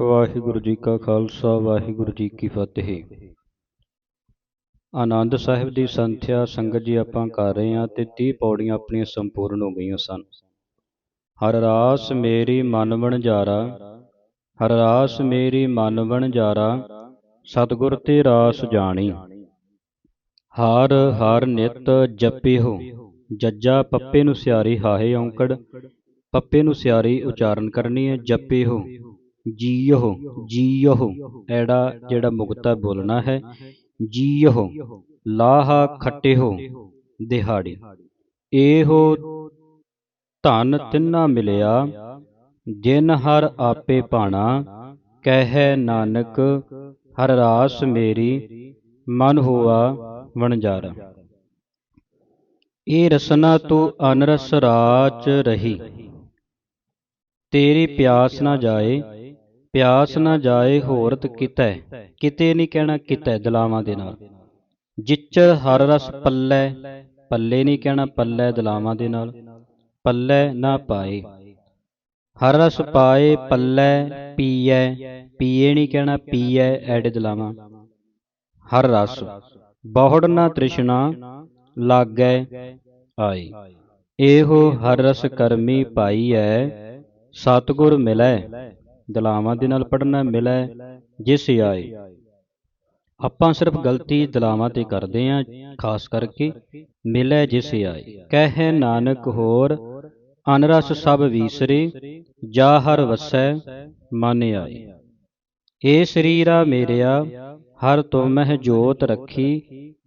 ਵਾਹਿਗੁਰੂ ਜੀ ਕਾ ਖਾਲਸਾ, ਵਾਹਿਗੁਰੂ ਜੀ ਕੀ ਫਤਿਹ। ਆਨੰਦ ਸਾਹਿਬ ਦੀ ਸੰਥਿਆ ਸੰਗਤ ਜੀ ਆਪਾਂ ਕਰ ਰਹੇ ਹਾਂ ਤੇ 30 ਪੌੜੀਆਂ ਆਪਣੀਆਂ ਸੰਪੂਰਨ ਹੋ ਗਈਆਂ ਸਨ। ਹਰ ਰਾਸ ਮੇਰੀ ਮਨ ਵਣਜਾਰਾ, ਹਰ ਰਾਸ ਮੇਰੀ ਮਨ ਵਣਜਾਰਾ, ਸਤਿਗੁਰ ਤੇ ਰਾਸ ਜਾਣੀ। ਹਰ ਹਰ ਨਿਤ ਜਪਿਓ, ਜੱਜਾ ਪੱਪੇ ਨੂੰ ਸਿਆਰੀ ਹਾਹੇ ਔਂਕੜ, ਪੱਪੇ ਨੂੰ ਸਿਆਰੀ ਉਚਾਰਨ ਕਰਨੀ ਹੈ ਜਪਿਓ। ਜੀਓ ਜੀਓ ਐੜਾ ਜਿਹੜਾ ਮੁਕਤਾ ਬੋਲਣਾ ਹੈ। ਜੀਓ ਲਾਹਾ ਖੱਟਿਓ ਦਿਹਾੜੀ। ਇਹੋ ਧਨ ਤਿੰਨਾ ਮਿਲਿਆ, ਜਿਨ ਹਰ ਆਪੇ ਭਾਣਾ ਕਹਿ ਨਾਨਕ, ਹਰ ਰਾਸ ਮੇਰੀ, ਮਨ ਹੋਆ ਵਣਜਾਰਾ। ਇਹ ਰਸਨਾ ਤੂੰ ਅਨਰਸ ਰਾਚ ਰਹੀ। ਤੇਰੀ ਪਿਆਸ ਨਾ ਜਾਏ ਪਿਆਸ ਨਾ ਜਾਏ ਹੋਰਤ ਕਿਤੈ। ਕਿਤੇ। ਨਹੀਂ ਕਹਿਣਾ ਕਿਤੈ ਦਲਾਵਾਂ ਦੇ ਨਾਲ। ਜਿੱਚ ਹਰ ਰਸ ਪੱਲੇ ਪੱਲੇ ਨਹੀਂ ਕਹਿਣਾ ਪੱਲੇ ਦਲਾਵਾਂ ਦੇ ਨਾਲ। ਪੱਲੇ ਨਾ ਪਾਏ। ਹਰ ਰਸ ਪਾਏ ਪੱਲੇ ਪੀਐ। ਪੀਏ ਨਹੀਂ ਕਹਿਣਾ ਪੀਐ ਐੜੇ ਦਲਾਵਾਂ। ਹਰ ਰਸ। ਬਹੁੜ ਨਾ ਤ੍ਰਿਸ਼ਨਾ ਲਾਗੈ ਆਈ ਇਹੋ ਹਰ ਰਸ ਕਰਮੀ ਪਾਈ ਐ ਸਤਗੁਰ ਮਿਲੈ। ਦਲਾਵਾਂ ਦੇ ਨਾਲ ਪੜਨਾ ਮਿਲੈ, ਜਿਸ ਆਏ। ਆਪਾਂ ਸਿਰਫ ਗਲਤੀ ਦਲਾਵਾਂ ਤੇ ਕਰਦੇ ਆਂ, ਖਾਸ ਕਰਕੇ ਮਿਲੈ, ਜਿਸ ਆਏ। ਕਹਿ ਨਾਨਕ ਹੋਰ, ਅਨਰਸ ਸਭ ਵੀਸਰੇ, ਜਾ ਹਰ ਵਸੈ, ਮਨ ਆਏ। ਏ ਸਰੀਰਾ ਮੇਰਿਆ, ਹਰ ਤੁਮ ਮਹਿ ਜੋਤ ਰੱਖੀ,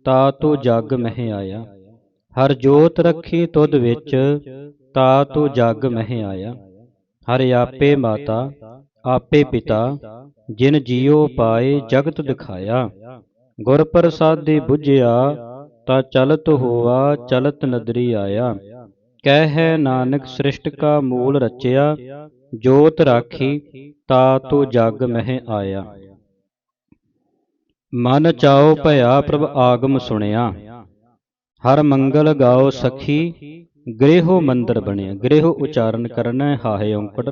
ਤਾ ਤੋ ਜਗ ਮਹਿ ਆਇਆ। ਹਰ ਜੋਤ ਰੱਖੀ ਤੁਧ ਵਿੱਚ, ਤਾ ਤੋ ਜਗ ਮਹਿ ਆਇਆ। ਹਰ ਆਪੇ ਮਾਤਾ ਆਪੇ ਪਿਤਾ, ਜਿਨ ਜੀਉ ਪਾਏ ਜਗਤ ਦਿਖਾਇਆ। ਗੁਰ ਪ੍ਰਸਾਦਿ 부ਝਿਆ ਤਾ ਚਲਤ ਹੋਆ, ਚਲਤ ਨਦਰੀ ਆਇਆ। ਕਹਿ ਨਾਨਕ, ਸ੍ਰਿਸ਼ਟ ਕਾ ਮੂਲ ਰਚਿਆ, ਜੋਤ ਰਾਖੀ, ਤਾ ਤੋ ਜਗ ਮਹਿ ਆਇਆ। ਮਨ ਚਾਉ ਭਇਆ ਪ੍ਰਭ ਆਗਮ ਸੁਣਿਆ। ਹਰ ਮੰਗਲ ਗਾਓ ਸਖੀ ਗ੍ਰਹਿਓ ਮੰਦਰ ਬਣਿਆ। ਗ੍ਰਹਿਓ ਉਚਾਰਨ ਕਰਨਾ ਹਾਹੇ ਔਂਕੜ।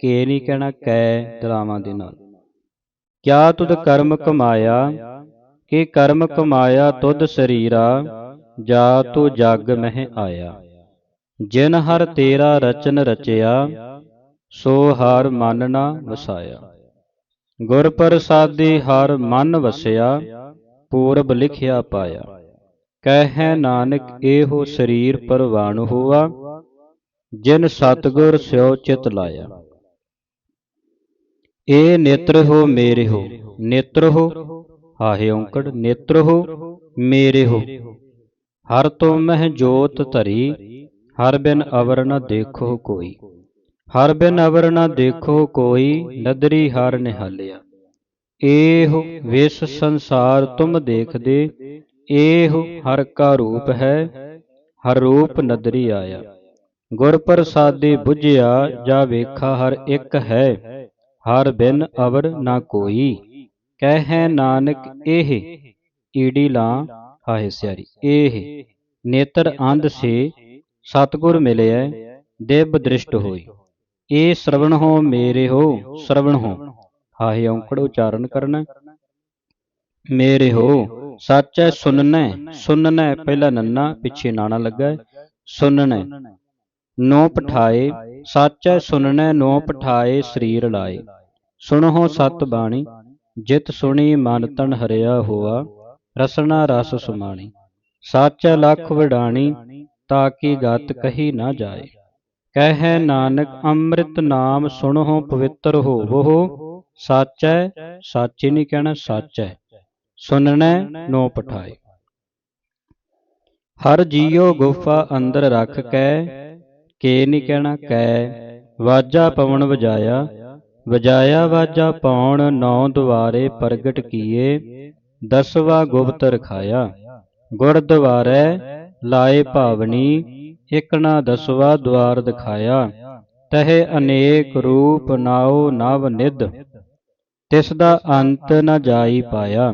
ਕੇ ਨਹੀਂ ਕਹਿਣਾ ਕੈ ਦਲਾਵਾਂ ਦੇ ਨਾਲ। ਕਿਆ ਤੁਧ ਕਰਮ ਕਮਾਇਆ? ਕਿ ਕਰਮ ਕਮਾਇਆ ਤੁਧ ਸਰੀਰਾ? ਜਾ ਤੂ ਜਗ ਮਹਿ ਆਇਆ। ਜਿਨ ਹਰ ਤੇਰਾ ਰਚਨ ਰਚਿਆ, ਸੋ ਹਰ ਮਨ ਨਾ ਵਸਾਇਆ। ਗੁਰ ਪ੍ਰਸਾਦੀ ਹਰ ਮਨ ਵਸਿਆ, ਪੂਰਬ ਲਿਖਿਆ ਪਾਇਆ। ਕਹਿ ਨਾਨਕ ਇਹੋ ਸਰੀਰ ਪਰਵਾਨ ਹੋਆ, ਜਿਨ ਸਤਗੁਰ ਸਿਉ ਚਿਤ ਲਾਇਆ। ਏ ਨੇਤਰ ਹੋ ਮੇਰੇ ਹੋ, ਨੇਤਰ ਹੋ, ਹਾਹੇ ਔਂਕੜ, ਨੇਤਰ ਹੋ, ਮੇਰੇ ਹੋ। ਹਰ ਤੁਮ ਮਹਿ ਜੋਤ ਧਰੀ, ਹਰ ਬਿਨ ਅਵਰ ਨ ਦੇਖੋ ਕੋਈ। ਹਰ ਬਿਨ ਅਵਰ ਨ ਦੇਖੋ ਕੋਈ, ਨਦਰੀ ਹਰ ਨਿਹਾਲਿਆ। ਏਹੁ ਵਿਸ ਸੰਸਾਰ ਤੁਮ ਦੇਖਦੇ ਏਹੁ ਹਰ ਕਾ ਰੂਪ ਹੈ, ਹਰ ਰੂਪ ਨਦਰੀ ਆਇਆ। ਗੁਰ ਪ੍ਰਸਾਦੀ 부ਝਿਆ ਜਾ ਵੇਖਾ ਹਰ ਇੱਕ ਹੈ। ਹਰ ਬਿਨ ਅਵਰ ਨਾ ਕੋਈ। ਕਹਿ ਨਾਨਕ ਇਹ ਈੜੀ ਲਾਂ ਹਾਹੇ ਸਿਆਰੀ। ਇਹ ਨੇਤਰ ਅੰਧ ਸੇ ਸਤਗੁਰ ਮਿਲਿਆ ਦੇਵ ਦ੍ਰਿਸ਼ਟ ਹੋਈ। ਇਹ ਸ਼ਰਵਣ ਹੋ ਮੇਰੇ ਹੋ, ਸ਼ਰਵਣ ਹੋ। ਹਾਹੇ ਔਂਕੜ ਉਚਾਰਨ ਕਰਨਾ। ਮੇਰੇ ਹੋ, ਸੱਚ ਹੈ ਸੁਨਨੈ ਸੁਨਨੈ ਪਹਿਲਾ ਨੰਨਾ, ਪਿੱਛੇ ਨਾਣਾ ਲੱਗਾ। ਸੁਨਨੈ ਨੋ ਪਠਾਏ, ਸੱਚੈ ਸੁਨਨੈ ਨੋ ਪਠਾਏ ਸਰੀਰ ਲਾਏ। ਸੁਣੋ ਸਤ ਬਾਣੀ, ਜਿਤ ਸੁਣੀ ਮਨ ਤਨ ਹਰਿਆ ਹੋਆ, ਰਸਨਾ ਰਸ ਸੁਮਾਣੀ। ਸਾਚੈ ਲਖ ਵਡਾਣੀ, ਤਾਂ ਕੀ ਗਤ ਕਹੀ ਨਾ ਜਾਏ। ਕਹਿ ਨਾਨਕ ਅੰਮ੍ਰਿਤ ਨਾਮ ਸੁਣੋ ਪਵਿੱਤਰ ਹੋਵੋ, ਸਾਚੈ ਸਾਚੀ ਨਹੀਂ ਕਹਿਣਾ ਸਾਚੈ ਸੁਨਣੈ ਨੋ ਪਠਾਏ। ਹਰ ਜੀਉ ਗੁਫਾ ਅੰਦਰ ਰੱਖ ਕੈ ਕੇ ਨਹੀਂ ਕਹਿਣਾ ਕੈ ਵਾਜਾ ਪਵਨ ਵਜਾਇਆ। ਵਜਾਇਆ ਵਾਜਾ ਪਾਉਣ ਨੌ ਦੁਆਰੇ ਪ੍ਰਗਟ ਕੀਏ। ਦਸਵਾ ਗੁਪਤ ਰਖਾਇਆ। ਗੁਰ ਦੁਆਰੇ ਲਾਏ ਭਾਵਨੀ, ਇਕ ਦਸਵਾ ਦੁਆਰ ਦਿਖਾਇਆ। ਤਹਿ ਅਨੇਕ ਰੂਪ ਨਾਉ ਨਵ ਨਿਧ, ਤਿਸ ਦਾ ਅੰਤ ਨ ਜਾਈ ਪਾਇਆ।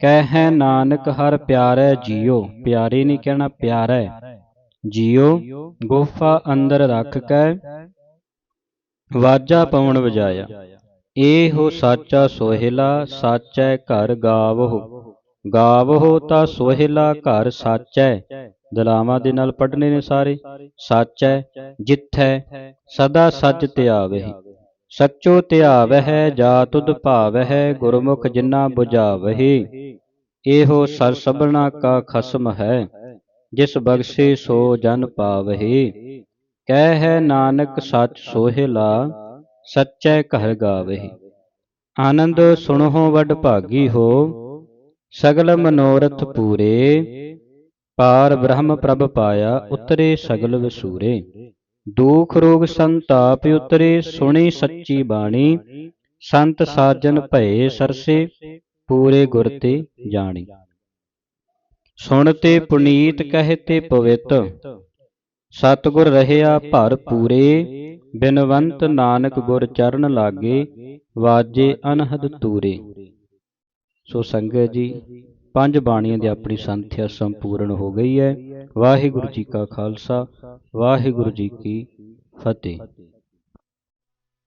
ਕਹਿ ਨਾਨਕ ਹਰ ਪਿਆਰੈ ਜੀਉ ਪਿਆਰੇ ਨਹੀਂ ਕਹਿਣਾ ਪਿਆਰੈ। ਜੀਉ ਗੁਫਾ ਅੰਦਰ ਰੱਖ ਕੇ ਵਾਜਾ ਪਵਨ ਵਜਾਇਆ। ਏਹੋ ਸਾਚਾ ਸੋਹਿਲਾ ਸਾਚੈ ਘਰ ਗਾਵਹੁ। ਗਾਵਹੁ ਤਾਂ ਸੋਹਿਲਾ ਘਰ ਸਾਚੈ। ਦਲਾਵਾਂ ਦੇ ਨਾਲ ਪੜਨੇ ਨੇ ਸਾਰੇ। ਸਾਚੈ ਜਿੱਥੈ ਸਦਾ ਸੱਚ ਧਿਆਵਹਿ। ਸੱਚੋ ਧਿਆਵਹਿ ਜਾ ਤੁਧ ਭਾਵਹਿ ਗੁਰਮੁਖ ਜਿਨਾ 부ਝਾਵਹਿ ਇਹੋ ਸਰ ਸਭਨਾ ਕਾ ਖਸਮ ਹੈ। ਜਿਸ ਬਖਸ਼ੇ ਸੋ ਜਨ ਪਾਵਹਿ ਕਹਿ ਹੈ ਨਾਨਕ ਸੱਚ ਸੋਹਿਲਾ ਸੱਚੈ ਘਰ ਗਾਵਹਿ ਆਨੰਦ ਸੁਣਹੁ ਵਡ ਭਾਗੀ ਹੋ। ਸਗਲ ਮਨੋਰਥ ਪੂਰੇ। ਪਾਰ। ਬ੍ਰਹਮ ਪ੍ਰਭ ਪਾਇਆ ਉਤਰੇ ਸਗਲ ਵਸੂਰੇ। ਦੁਖ ਰੋਗ ਸੰਤਾਪ ਉਤਰੇ ਸੁਣੀ ਸੱਚੀ ਬਾਣੀ। ਸੰਤ ਸਾਜਨ ਭਏ ਸਰਸੇ ਪੂਰੇ ਗੁਰ ਤੇ ਜਾਣੀ। ਸੁਣ ਤੇ ਪੁਨੀਤ ਕਹਿ ਤੇ ਪਵਿੱਤ। ਸਤਿਗੁਰ ਰਹਿਆ ਭਰ ਪੂਰੇ, ਬਿਨਵੰਤ ਨਾਨਕ ਗੁਰ ਚਰਨ ਲਾਗੇ, ਵਾਜੇ ਅਨਹਦ ਤੂਰੇ। ਸੋ ਸੰਗਤ ਜੀ, ਪੰਜ ਬਾਣੀਆਂ ਦੀ ਆਪਣੀ ਸੰਥਿਆ ਸੰਪੂਰਨ ਹੋ ਗਈ ਹੈ। ਵਾਹਿਗੁਰੂ ਜੀ ਕਾ ਖਾਲਸਾ, ਵਾਹਿਗੁਰੂ ਜੀ ਕੀ ਫਤਿਹ।